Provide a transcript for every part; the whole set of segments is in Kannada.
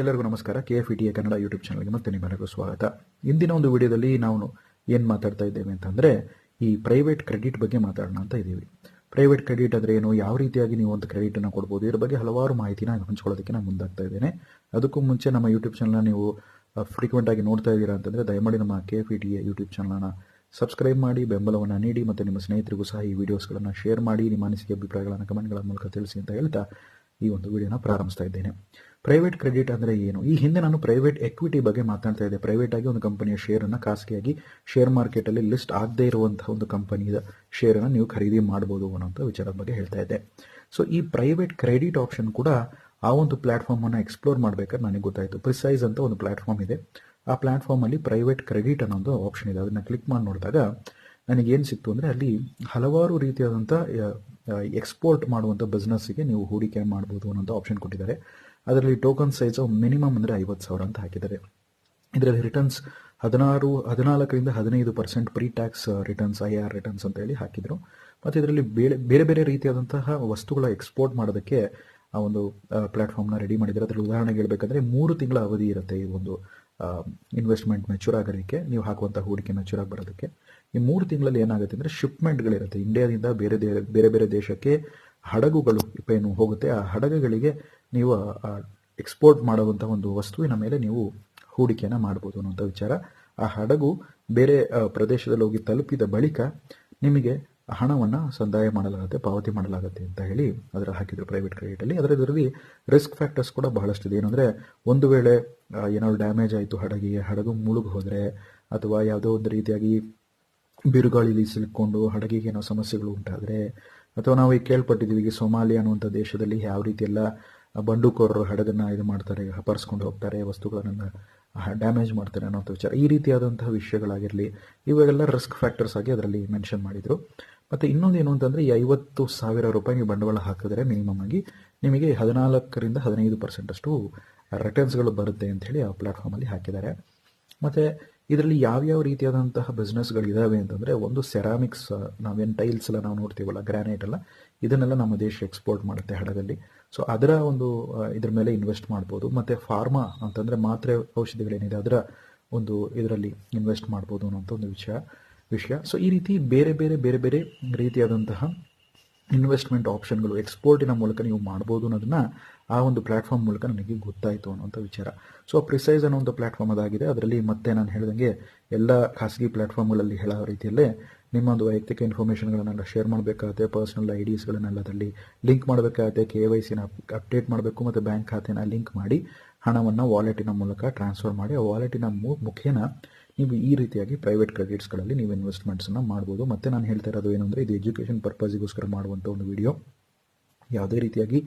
ಎಲ್ಲರಿಗೂ ನಮಸ್ಕಾರ. K F E T Kannada YouTube ಚಾನಲ್ಗೆ ಮತ್ತೆ ನಿಮ್ಮೆಲ್ಲರಿಗೂ ಸ್ವಾಗತ. ಇಂದಿನ ಒಂದು ವಿಡಿಯೋದಲ್ಲಿ ನಾವು ಏನು ಮಾತಾಡ್ತಾ ಇದ್ದೇವೆ ಅಂತಂದರೆ ಈ ಪ್ರೈವೇಟ್ ಕ್ರೆಡಿಟ್ ಬಗ್ಗೆ ಮಾತಾಡೋಣ ಅಂತ ಇದ್ದೀವಿ. ಪ್ರೈವೇಟ್ ಕ್ರೆಡಿಟ್ ಅಂದರೆ ಏನು? ಯಾವ ರೀತಿಯಾಗಿ ನೀವು ಒಂದು ಕ್ರೆಡಿಟನ್ನು ಕೊಡ್ಬೋದು? ಇದ್ರ ಬಗ್ಗೆ ಹಲವಾರು ಮಾಹಿತಿನ ಹಂಚ್ಕೊಳ್ಳೋದಕ್ಕೆ ನಾನು ಮುಂದಾಗ್ತಾ ಇದ್ದೇನೆ. ಅದಕ್ಕೂ ಮುಂಚೆ ನಮ್ಮ ಯೂಟ್ಯೂಬ್ ಚಾನಲ್ನ ನೀವು ಫ್ರೀಕ್ವೆಂಟಾಗಿ ನೋಡ್ತಾ ಇದ್ದೀರಾ ಅಂತಂದರೆ ದಯಮಾಡಿ ನಮ್ಮ K F E T YouTube ಚಾನಲ್ನ ಸಬ್ಸ್ಕ್ರೈಬ್ ಮಾಡಿ, ಬೆಂಬಲವನ್ನು ನೀಡಿ ಮತ್ತು ನಿಮ್ಮ ಸ್ನೇಹಿತರಿಗೂ ಸಹ ಈ ವಿಡಿಯೋಸ್ಗಳನ್ನು ಶೇರ್ ಮಾಡಿ, ನಿಮ್ಮ ಅನಿಸಿಕೆ, ಅಭಿಪ್ರಾಯಗಳನ್ನು ಕಮೆಂಟ್ಗಳ ಮೂಲಕ ತಿಳಿಸಿ ಅಂತ ಹೇಳ್ತಾ ಈ ಒಂದು ವಿಡಿಯೋನ ಪ್ರಾರಂಭಿಸ್ತಾ ಇದ್ದೇನೆ. ಪ್ರೈವೇಟ್ ಕ್ರೆಡಿಟ್ ಅಂದರೆ ಏನು? ಈ ಹಿಂದೆ ನಾನು ಪ್ರೈವೇಟ್ ಎಕ್ವಿಟಿ ಬಗ್ಗೆ ಮಾತಾಡ್ತಾ ಇದ್ದೆ. ಪ್ರೈವೇಟ್ ಆಗಿ ಒಂದು ಕಂಪನಿಯ ಶೇರನ್ನು ಖಾಸಗಿಯಾಗಿ ಶೇರ್ ಮಾರ್ಕೆಟಲ್ಲಿ ಲಿಸ್ಟ್ ಆಗದೇ ಇರುವಂತಹ ಒಂದು ಕಂಪನಿಯ ಶೇರನ್ನು ನೀವು ಖರೀದಿ ಮಾಡ್ಬೋದು ಅನ್ನೋಂಥ ವಿಚಾರದ ಬಗ್ಗೆ ಹೇಳ್ತಾ ಇದ್ದೆ. ಸೊ ಈ ಪ್ರೈವೇಟ್ ಕ್ರೆಡಿಟ್ ಆಪ್ಷನ್ ಕೂಡ ಆ ಒಂದು ಪ್ಲಾಟ್ಫಾರ್ಮನ್ನು ಎಕ್ಸ್ಪ್ಲೋರ್ ಮಾಡಬೇಕಾದ್ರೆ ನನಗೆ ಗೊತ್ತಾಯಿತು. ಪ್ರಿಸೈಸ್ ಅಂತ ಒಂದು ಪ್ಲಾಟ್ಫಾರ್ಮ್ ಇದೆ. ಆ ಪ್ಲಾಟ್ಫಾರ್ಮಲ್ಲಿ ಪ್ರೈವೇಟ್ ಕ್ರೆಡಿಟ್ ಅನ್ನೋ ಒಂದು ಆಪ್ಷನ್ ಇದೆ. ಅದನ್ನು ಕ್ಲಿಕ್ ಮಾಡಿ ನೋಡಿದಾಗ ನನಗೇನು ಸಿಕ್ತು ಅಂದರೆ ಅಲ್ಲಿ ಹಲವಾರು ರೀತಿಯಾದಂಥ ಎಕ್ಸ್ಪೋರ್ಟ್ ಮಾಡುವಂಥ ಬಿಸ್ನೆಸ್ಸಿಗೆ ನೀವು ಹೂಡಿಕೆ ಮಾಡ್ಬೋದು ಅನ್ನೋಂಥ ಆಪ್ಷನ್ ಕೊಟ್ಟಿದ್ದಾರೆ. ಅದರಲ್ಲಿ ಟೋಕನ್ ಸೈಜು ಮಿನಿಮಮ್ ಅಂದರೆ ಐವತ್ತು ಸಾವಿರ ಅಂತ ಹಾಕಿದ್ದಾರೆ. ಇದರಲ್ಲಿ ರಿಟರ್ನ್ಸ್ ಹದಿನಾರು, ಹದಿನಾಲ್ಕರಿಂದ ಹದಿನೈದು percent pre tax returns I R returns ಅಂತ ಹೇಳಿ ಹಾಕಿದರು. ಮತ್ತು ಇದರಲ್ಲಿ ಬೇರೆ ಬೇರೆ ಬೇರೆ ರೀತಿಯಾದಂತಹ ವಸ್ತುಗಳ ಎಕ್ಸ್ಪೋರ್ಟ್ ಮಾಡೋದಕ್ಕೆ, ಆ ಒಂದು ಪ್ಲಾಟ್ಫಾರ್ಮ್ನ ರೆಡಿ ಮಾಡಿದ್ದಾರೆ. ಅದರಲ್ಲಿ ಉದಾಹರಣೆಗೆ ಹೇಳಬೇಕಂದ್ರೆ ಮೂರು ತಿಂಗಳ ಅವಧಿ ಇರುತ್ತೆ ಈ ಒಂದು ಇನ್ವೆಸ್ಟ್ಮೆಂಟ್ ಮೆಚೂರ್ ಆಗೋದಕ್ಕೆ ನೀವು ಹಾಕುವಂಥ ಹೂಡಿಕೆ ಮೆಚೂರ್ ಆಗಿ ಬರೋದಕ್ಕೆ. ಈ ಮೂರು ತಿಂಗಳಲ್ಲಿ ಏನಾಗುತ್ತೆ ಅಂದರೆ ಶಿಪ್ಮೆಂಟ್ಗಳಿರುತ್ತೆ ಇಂಡಿಯಾದಿಂದ ಬೇರೆ ಬೇರೆ ಬೇರೆ ದೇಶಕ್ಕೆ ಹಡಗುಗಳು ಏನು ಹೋಗುತ್ತೆ, ಆ ಹಡಗುಗಳಿಗೆ ನೀವು ಎಕ್ಸ್ಪೋರ್ಟ್ ಮಾಡುವಂಥ ಒಂದು ವಸ್ತುವಿನ ಮೇಲೆ ನೀವು ಹೂಡಿಕೆಯನ್ನು ಮಾಡ್ಬೋದು ಅನ್ನುವಂಥ ವಿಚಾರ. ಆ ಹಡಗು ಬೇರೆ ಪ್ರದೇಶದಲ್ಲಿ ಹೋಗಿ ತಲುಪಿದ ಬಳಿಕ ನಿಮಗೆ ಹಣವನ್ನು ಸಂದಾಯ ಮಾಡಲಾಗುತ್ತೆ, ಪಾವತಿ ಮಾಡಲಾಗುತ್ತೆ ಅಂತ ಹೇಳಿ ಅದರ ಹಾಕಿದ್ರು ಪ್ರೈವೇಟ್ ಕ್ರೆಡಿಟಲ್ಲಿ ಅದರ ಇದರಲ್ಲಿ ರಿಸ್ಕ್ ಫ್ಯಾಕ್ಟರ್ಸ್ ಕೂಡ ಬಹಳಷ್ಟಿದೆ. ಏನಂದರೆ ಒಂದು ವೇಳೆ ಏನಾದ್ರು ಡ್ಯಾಮೇಜ್ ಆಯಿತು ಹಡಗಿಗೆ, ಹಡಗು ಮುಳುಗು ಹೋದರೆ ಅಥವಾ ಯಾವುದೋ ಒಂದು ರೀತಿಯಾಗಿ ಬಿರುಗಾಳಿಲಿ ಸಿಲುಕೊಂಡು ಹಡಗಿಗೆ ಏನೋ ಸಮಸ್ಯೆಗಳು ಉಂಟಾದರೆ ಅಥವಾ ನಾವು ಈಗ ಕೇಳ್ಪಟ್ಟಿದ್ದೀವಿ ಈಗ ಸೊಮಾಲಿಯಾ ಅನ್ನುವಂಥ ದೇಶದಲ್ಲಿ ಯಾವ ರೀತಿ ಎಲ್ಲ ಬಂಡುಕೋರರು ಹಡಗನ್ನ ಇದು ಮಾಡ್ತಾರೆ ಅಪರಿಸ್ಕೊಂಡು ಹೋಗ್ತಾರೆ, ವಸ್ತುಗಳನ್ನ ಡ್ಯಾಮೇಜ್ ಮಾಡ್ತಾರೆ ಅನ್ನೋಂಥ ವಿಚಾರ. ಈ ರೀತಿಯಾದಂತಹ ವಿಷಯಗಳಾಗಿರಲಿ ಇವೆಲ್ಲ ರಿಸ್ಕ್ ಫ್ಯಾಕ್ಟರ್ಸ್ ಆಗಿ ಅದರಲ್ಲಿ ಮೆನ್ಷನ್ ಮಾಡಿದರು. ಮತ್ತು ಇನ್ನೊಂದು ಏನು ಅಂತಂದರೆ, ಈ ಐವತ್ತು ಸಾವಿರ ರೂಪಾಯಿ ಬಂಡವಾಳ ಹಾಕಿದ್ರೆ ಮಿನಿಮಮ್ ಆಗಿ ನಿಮಗೆ ಹದಿನಾಲ್ಕರಿಂದ ಹದಿನೈದು ಪರ್ಸೆಂಟ್ ಅಷ್ಟು ರಿಟರ್ನ್ಸ್ಗಳು ಬರುತ್ತೆ ಅಂತ ಹೇಳಿ ಆ ಪ್ಲಾಟ್ಫಾರ್ಮಲ್ಲಿ ಹಾಕಿದ್ದಾರೆ. ಮತ್ತು ಇದರಲ್ಲಿ ಯಾವ್ಯಾವ ರೀತಿಯಾದಂತಹ ಬಿಸ್ನೆಸ್ಗಳಿದಾವೆ ಅಂತಂದರೆ, ಒಂದು ಸೆರಾಮಿಕ್ಸ್ ನಾವೇನು ಟೈಲ್ಸ್ ಎಲ್ಲ ನಾವು ನೋಡ್ತೀವಲ್ಲ ಗ್ರಾನೈಟ್ ಎಲ್ಲ, ಇದನ್ನೆಲ್ಲ ನಮ್ಮ ದೇಶ ಎಕ್ಸ್ಪೋರ್ಟ್ ಮಾಡುತ್ತೆ ಹಡಗಲ್ಲಿ. ಸೊ ಅದರ ಒಂದು ಇದ್ರ ಮೇಲೆ ಇನ್ವೆಸ್ಟ್ ಮಾಡ್ಬೋದು. ಮತ್ತು ಫಾರ್ಮಾ ಅಂತಂದರೆ ಮಾತ್ರೆ ಔಷಧಿಗಳೇನಿದೆ, ಅದರ ಒಂದು ಇದರಲ್ಲಿ ಇನ್ವೆಸ್ಟ್ ಮಾಡ್ಬೋದು ಅನ್ನೋಂಥ ಒಂದು ವಿಷಯ ವಿಷಯ. ಸೊ ಈ ರೀತಿ ಬೇರೆ ಬೇರೆ ಬೇರೆ ಬೇರೆ ರೀತಿಯಾದಂತಹ ಇನ್ವೆಸ್ಟ್ಮೆಂಟ್ ಆಪ್ಷನ್ಗಳು ಎಕ್ಸ್ಪೋರ್ಟಿನ ಮೂಲಕ ನೀವು ಮಾಡ್ಬೋದು ಅನ್ನೋದನ್ನ ಆ ಒಂದು ಪ್ಲಾಟ್ಫಾರ್ಮ್ ಮೂಲಕ ನನಗೆ ಗೊತ್ತಾಯಿತು ಅನ್ನೋಂಥ ವಿಚಾರ. ಸೊ ಪ್ರಿಸೈಸ್ ಅನ್ನೋ ಒಂದು ಪ್ಲಾಟ್ಫಾರ್ಮ್ ಅದಾಗಿದೆ. ಅದರಲ್ಲಿ ಮತ್ತೆ ನಾನು ಹೇಳ್ದಂಗೆ ಎಲ್ಲ ಖಾಸಗಿ ಪ್ಲಾಟ್ಫಾರ್ಮ್ಗಳಲ್ಲಿ ಹೇಳೋ ರೀತಿಯಲ್ಲೇ ನಿಮ್ಮ ಒಂದು ವೈಯಕ್ತಿಕ ಇನ್ಫಾರ್ಮೇಷನ್ಗಳನ್ನೆಲ್ಲ ಶೇರ್ ಮಾಡಬೇಕಾಗುತ್ತೆ ಪರ್ಸನಲ್ ಐ ಡಿಸ್ಗಳನ್ನೆಲ್ಲ ಅದರಲ್ಲಿ ಲಿಂಕ್ ಮಾಡಬೇಕಾಗುತ್ತೆ ಕೆ ವೈ ಸಿನ ಅಪ್ಡೇಟ್ ಮಾಡಬೇಕು ಮತ್ತು ಬ್ಯಾಂಕ್ ಖಾತೆನ ಲಿಂಕ್ ಮಾಡಿ ಹಣವನ್ನು ವಾಲೆಟಿನ ಮೂಲಕ ಟ್ರಾನ್ಸ್ಫರ್ ಮಾಡಿ, ಆ ವಾಲೆಟಿನ ಮುಖೇನ ನೀವು ಈ ರೀತಿಯಾಗಿ ಪ್ರೈವೇಟ್ ಕ್ರೆಡಿಟ್ಸ್ಗಳಲ್ಲಿ ನೀವು ಇನ್ವೆಸ್ಟ್ಮೆಂಟ್ಸನ್ನು ಮಾಡ್ಬೋದು. ಮತ್ತು ನಾನು ಹೇಳ್ತಾ ಇರೋದು ಏನು ಅಂದರೆ ಇದು ಎಜುಕೇಷನ್ ಪರ್ಪಸ್ಗೋಸ್ಕರ ಮಾಡುವಂಥ ಒಂದು ವಿಡಿಯೋ ಯಾವುದೇ ರೀತಿಯಾಗಿ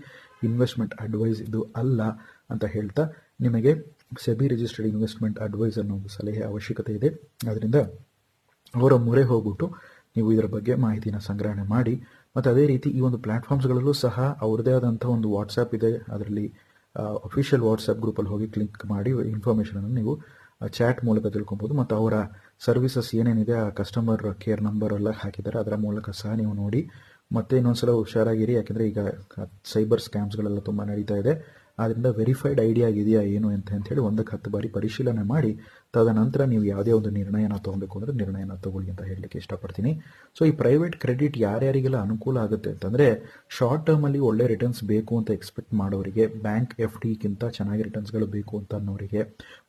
ಇನ್ವೆಸ್ಟ್ಮೆಂಟ್ ಅಡ್ವೈಸ್ ಇದು ಅಲ್ಲ ಅಂತ ಹೇಳ್ತಾ ನಿಮಗೆ ಸೆಬಿ ರಿಜಿಸ್ಟರ್ಡ್ ಇನ್ವೆಸ್ಟ್ಮೆಂಟ್ ಅಡ್ವೈಸ್ ಅನ್ನೋ ಒಂದು ಸಲಹೆ ಅವಶ್ಯಕತೆ ಇದೆ. ಅದರಿಂದ ಅವರ ಮೊರೆ ಹೋಗ್ಬಿಟ್ಟು ನೀವು ಇದರ ಬಗ್ಗೆ ಮಾಹಿತಿನ ಸಂಗ್ರಹಣೆ ಮಾಡಿ, ಮತ್ತು ಅದೇ ರೀತಿ ಈ ಒಂದು ಪ್ಲ್ಯಾಟ್ಫಾರ್ಮ್ಸ್ಗಳಲ್ಲೂ ಸಹ ಅವ್ರದ್ದೇ ಆದಂಥ ಒಂದು ವಾಟ್ಸಪ್ ಇದೆ. ಅದರಲ್ಲಿ ಅಫಿಷಿಯಲ್ ವಾಟ್ಸಪ್ ಗ್ರೂಪಲ್ಲಿ ಹೋಗಿ ಕ್ಲಿಕ್ ಮಾಡಿ ಇನ್ಫಾರ್ಮೇಷನನ್ನು ನೀವು ಚಾಟ್ ಮೂಲಕ ತಿಳ್ಕೊಬೋದು. ಮತ್ತು ಅವರ ಸರ್ವಿಸಸ್ ಏನೇನಿದೆ, ಆ ಕಸ್ಟಮರ್ ಕೇರ್ ನಂಬರ್ ಎಲ್ಲ ಹಾಕಿದ್ದಾರೆ. ಅದರ ಮೂಲಕ ಸಹ ನೀವು ನೋಡಿ, ಮತ್ತೆ ಇನ್ನೊಂದ್ಸಲ ಹುಷಾರಾಗಿರಿ. ಯಾಕೆಂದರೆ ಈಗ ಸೈಬರ್ ಸ್ಕ್ಯಾಮ್ಸ್ಗಳೆಲ್ಲ ತುಂಬ ನಡೀತಾ ಇದೆ. ಆದ್ದರಿಂದ ವೆರಿಫೈಡ್ ಐಡಿಯಾ ಇದೆಯಾ ಏನು ಅಂತ ಹೇಳಿ ಒಂದಕ್ಕೆ ಹತ್ತು ಬಾರಿ ಪರಿಶೀಲನೆ ಮಾಡಿ ತದನಂತರ ನೀವು ಯಾವುದೇ ಒಂದು ನಿರ್ಣಯನ ತೊಗೊಬೇಕು ಅಂದರೆ ನಿರ್ಣಯನ ತಗೊಳ್ಳಿ ಅಂತ ಹೇಳಲಿಕ್ಕೆ ಇಷ್ಟಪಡ್ತೀನಿ. ಸೊ ಈ ಪ್ರೈವೇಟ್ ಕ್ರೆಡಿಟ್ ಯಾರ್ಯಾರಿಗೆಲ್ಲ ಅನುಕೂಲ ಆಗುತ್ತೆ ಅಂತಂದರೆ ಶಾರ್ಟ್ ಟರ್ಮಲ್ಲಿ ಒಳ್ಳೆ ರಿಟರ್ನ್ಸ್ ಬೇಕು ಅಂತ ಎಕ್ಸ್ಪೆಕ್ಟ್ ಮಾಡೋರಿಗೆ ಬ್ಯಾಂಕ್ ಎಫ್ ಡಿಗಿಂತ ಚೆನ್ನಾಗಿ ರಿಟರ್ನ್ಸ್ಗಳು ಬೇಕು ಅಂತ ಅನ್ನೋರಿಗೆ,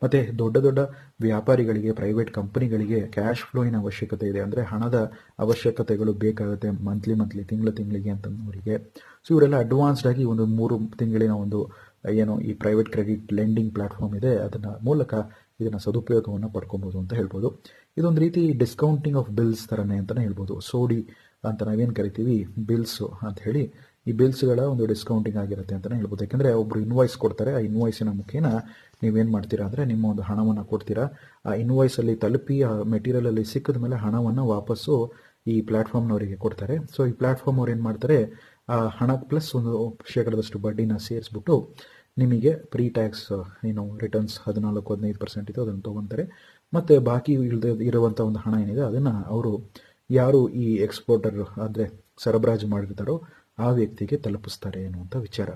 ಮತ್ತು ದೊಡ್ಡ ದೊಡ್ಡ ವ್ಯಾಪಾರಿಗಳಿಗೆ ಪ್ರೈವೇಟ್ ಕಂಪನಿಗಳಿಗೆ ಕ್ಯಾಶ್ ಫ್ಲೋಯಿನ ಅವಶ್ಯಕತೆ ಇದೆ ಅಂದರೆ ಹಣದ ಅವಶ್ಯಕತೆಗಳು ಬೇಕಾಗುತ್ತೆ ಮಂತ್ಲಿ ಮಂತ್ಲಿ ತಿಂಗಳು, ತಿಂಗಳಿಗೆ ಅಂತ ಅನ್ನೋರಿಗೆ. ಸೊ ಇವರೆಲ್ಲ ಅಡ್ವಾನ್ಸ್ಡ್ ಆಗಿ ಒಂದು ಮೂರು ತಿಂಗಳಿನ ಒಂದು, ಏನು ಈ ಪ್ರೈವೇಟ್ ಕ್ರೆಡಿಟ್ ಲೆಂಡಿಂಗ್ ಪ್ಲಾಟ್ಫಾರ್ಮ್ ಇದೆ, ಅದನ್ನ ಮೂಲಕ ಇದನ್ನ ಸದುಪಯೋಗವನ್ನು ಪಡ್ಕೊಬೋದು ಅಂತ ಹೇಳ್ಬೋದು. ಇದೊಂದು ರೀತಿ ಡಿಸ್ಕೌಂಟಿಂಗ್ ಆಫ್ ಬಿಲ್ಸ್ ಥರನೇ ಅಂತಲೇ ಹೇಳ್ಬೋದು. ಸೋಡಿ ಅಂತ ನಾವೇನು ಕರಿತೀವಿ? ಬಿಲ್ಸ್ ಅಂತ ಹೇಳಿ ಈ ಬಿಲ್ಸ್ಗಳ ಒಂದು ಡಿಸ್ಕೌಂಟಿಂಗ್ ಆಗಿರುತ್ತೆ ಅಂತಲೇ ಹೇಳ್ಬೋದು. ಯಾಕಂದರೆ ಒಬ್ಬರು ಇನ್ವಾಯ್ಸ್ ಕೊಡ್ತಾರೆ. ಆ ಇನ್ವಾಯ್ಸಿನ ಮುಖೇನ ನೀವೇನು ಮಾಡ್ತೀರಾ ಅಂದರೆ ನಿಮ್ಮ ಒಂದು ಹಣವನ್ನು ಕೊಡ್ತೀರಾ. ಆ ಇನ್ವಾಯ್ಸಲ್ಲಿ ತಲುಪಿ ಆ ಮೆಟೀರಿಯಲಲ್ಲಿ ಸಿಕ್ಕಿದ ಮೇಲೆ ಹಣವನ್ನು ವಾಪಸ್ಸು ಈ ಪ್ಲಾಟ್ಫಾರ್ಮ್ನವರಿಗೆ ಕೊಡ್ತಾರೆ. ಸೊ ಈ ಪ್ಲಾಟ್ಫಾರ್ಮ್ ಅವ್ರು ಏನು ಮಾಡ್ತಾರೆ? ಆ ಹಣ ಪ್ಲಸ್ ಒಂದು ಶೇಕಡದಷ್ಟು ಬಡ್ಡಿನ ಸೇರಿಸ್ಬಿಟ್ಟು ನಿಮಗೆ ಪ್ರೀ ಟ್ಯಾಕ್ಸ್ ಏನು ರಿಟರ್ನ್ಸ್ ಹದಿನಾಲ್ಕು, ಹದಿನೈದು ಪರ್ಸೆಂಟ್ ಇದೆ ಅದನ್ನು ತೊಗೊತಾರೆ. ಮತ್ತು ಬಾಕಿ ಇಲ್ಲದೆ ಇರುವಂಥ ಒಂದು ಹಣ ಏನಿದೆ, ಅದನ್ನು ಅವರು ಯಾರು ಈ ಎಕ್ಸ್ಪೋರ್ಟರ್ ಅಂದರೆ ಸರಬರಾಜು ಮಾಡಿರ್ತಾರೋ ಆ ವ್ಯಕ್ತಿಗೆ ತಲುಪಿಸ್ತಾರೆ ಅನ್ನುವಂಥ ವಿಚಾರ.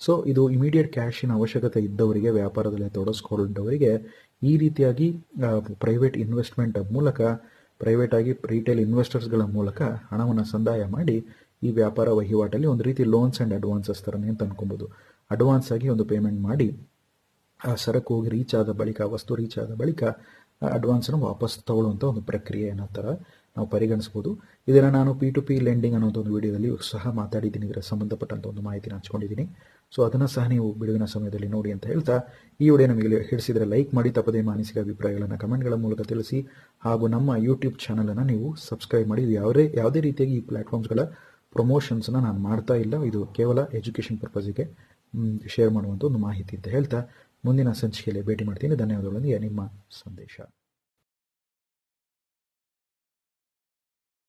ಸೊ ಇದು ಇಮಿಡಿಯೇಟ್ ಕ್ಯಾಶಿನ ಅವಶ್ಯಕತೆ ಇದ್ದವರಿಗೆ, ವ್ಯಾಪಾರದಲ್ಲಿ ತೊಡಸ್ಕೊಂಡವರಿಗೆ ಈ ರೀತಿಯಾಗಿ ಪ್ರೈವೇಟ್ ಇನ್ವೆಸ್ಟ್ಮೆಂಟ್ ಮೂಲಕ ಪ್ರೈವೇಟ್ ಆಗಿ ರಿಟೇಲ್ ಇನ್ವೆಸ್ಟರ್ಸ್ಗಳ ಮೂಲಕ ಹಣವನ್ನು ಸಂದಾಯ ಮಾಡಿ ಈ ವ್ಯಾಪಾರ ವಹಿವಾಟಲ್ಲಿ ಒಂದು ರೀತಿ ಲೋನ್ಸ್ ಆ್ಯಂಡ್ ಅಡ್ವಾನ್ಸಸ್ ಥರನೇ ಅಂತ ಅನ್ಕೊಬೋದು ಅಡ್ವಾನ್ಸ್ ಆಗಿ ಒಂದು ಪೇಮೆಂಟ್ ಮಾಡಿ, ಆ ಸರಕು ಹೋಗಿ ರೀಚ್ ಆದ ಬಳಿಕ ವಸ್ತು ರೀಚ್ ಆದ ಬಳಿಕ ಅಡ್ವಾನ್ಸನ್ನು ವಾಪಸ್ ತಗೊಳ್ಳುವಂಥ ಒಂದು ಪ್ರಕ್ರಿಯೆ ಅನ್ನೋ ಥರ ನಾವು ಪರಿಗಣಿಸ್ಬೋದು ಇದನ್ನು ನಾನು ಪಿ ಟು ಪಿ ಲೆಂಡಿಂಗ್ ಅನ್ನೋ ಒಂದು ವಿಡಿಯೋದಲ್ಲಿ ಸಹ ಮಾತಾಡಿದ್ದೀನಿ. ಇದರ ಸಂಬಂಧಪಟ್ಟಂಥ ಒಂದು ಮಾಹಿತಿನ ಹಂಚ್ಕೊಂಡಿದ್ದೀನಿ. ಸೊ ಅದನ್ನು ಸಹ ನೀವು ಬಿಡುವಿನ ಸಮಯದಲ್ಲಿ ನೋಡಿ ಅಂತ ಹೇಳ್ತಾ, ಈ ವಿಡಿಯೋ ನಿಮಗೆ ಹಿಡಿಸಿದರೆ ಲೈಕ್ ಮಾಡಿ, ತಪ್ಪದೇ ಮಾನಸಿಕ ಅಭಿಪ್ರಾಯಗಳನ್ನು ಕಮೆಂಟ್ಗಳ ಮೂಲಕ ತಿಳಿಸಿ, ಹಾಗೂ ನಮ್ಮ ಯೂಟ್ಯೂಬ್ ಚಾನಲನ್ನು ನೀವು ಸಬ್ಸ್ಕ್ರೈಬ್ ಮಾಡಿ. ಯಾವುದೇ ಯಾವುದೇ ರೀತಿಯಾಗಿ ಈ ಪ್ಲ್ಯಾಟ್ಫಾರ್ಮ್ಸ್ಗಳ ಪ್ರಮೋಷನ್ಸ್ನ ನಾನು ಮಾಡ್ತಾ ಇಲ್ಲ. ಇದು ಕೇವಲ ಎಜುಕೇಷನ್ ಪರ್ಪಸ್ಗೆ ಶೇರ್ ಮಾಡುವಂಥ ಒಂದು ಮಾಹಿತಿ ಅಂತ ಹೇಳ್ತಾ ಮುಂದಿನ ಸಂಚಿಕೆಯಲ್ಲಿ ಭೇಟಿ ಮಾಡ್ತೀನಿ. ಧನ್ಯವಾದಗಳೊಂದಿಗೆ ನಿಮ್ಮ ಸಂದೇಶ.